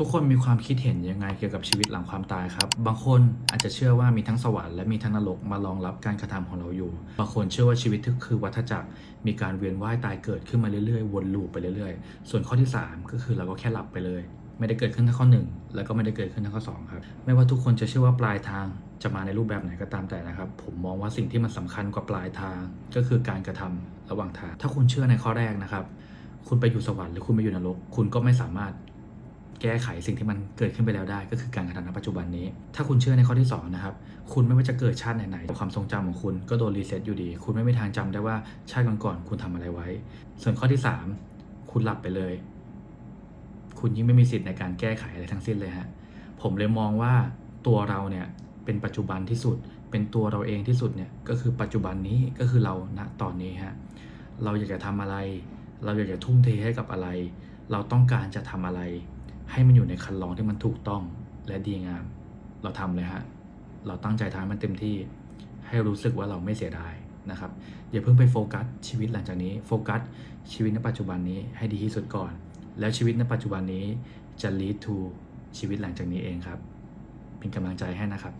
ทุกคนมีความคิดเห็นยังไงเกี่ยวกับชีวิตหลังความตายครับ บางคนอาจจะเชื่อว่ามีทั้งสวรรค์และมีทั้งนรกมารองรับการกระทำของเราอยู่ บางคนเชื่อว่าชีวิตคือวัฏจักร มีการเวียนว่ายตายเกิดขึ้นมาเรื่อยๆ วนลูปไปเรื่อยๆ ส่วนข้อที่ 3 ก็คือเราก็แค่หลับไปเลย ไม่ได้เกิดขึ้นทั้งข้อ 1 แล้วก็ไม่ได้เกิดขึ้นทั้งข้อ2ครับ ไม่ว่าทุกคนจะเชื่อว่าปลายทางจะมาในรูปแบบไหนก็ตามแต่นะครับ ผมมองว่าสิ่งที่มันสำคัญกว่าปลายทาง ก็คือการกระทำระหว่างทาง ถ้าคุณเชื่อในข้อแรกนะครับ คุณไปอยู่สวรรค์หรือคุณไปอยู่นรก คุณก็ไม่สามารถ ก้ไขสิ่งที่มันเกิดขึ้นไปแล้วได้ ก็คือการกระทำณปัจจุบันนี้ ถ้าคุณเชื่อในข้อที่สองนะครับคุณไม่ว่าจะเกิดชาติไหนๆความทรงจำของคุณก็โดนรีเซ็ตอยู่ดี คุณไม่มีทางจำได้ว่าชาติก่อนๆคุณทำอะไรไว้ ส่วนข้อที่สามคุณหลับไปเลย คุณยิ่งไม่มีสิทธิ์ในการแก้ไขอะไรทั้งสิ้นเลยฮะผมเลยมองว่าตัวเราเนี่ยเป็นปัจจุบันที่สุด เป็นตัวเราเองที่สุดเนี่ยก็คือปัจจุบันนี้ก็คือเราณตอนนี้ฮะเราอยากจะทำอะไร เราอยากจะทุ่มเทให้กับอะไร เราต้องการจะทำอะไร ให้มันอยู่ในคันลองที่มันถูกต้องและดีงาม เราทำเลยฮะ เราตั้งใจทำมันเต็มที่ ให้รู้สึกว่าเราไม่เสียดายนะครับ อย่าเพิ่งไปโฟกัสชีวิตหลังจากนี้ โฟกัสชีวิตในปัจจุบันนี้ให้ดีที่สุดก่อน แล้วชีวิตในปัจจุบันนี้จะ lead to ชีวิตหลังจากนี้เองครับ เป็นกำลังใจให้นะครับ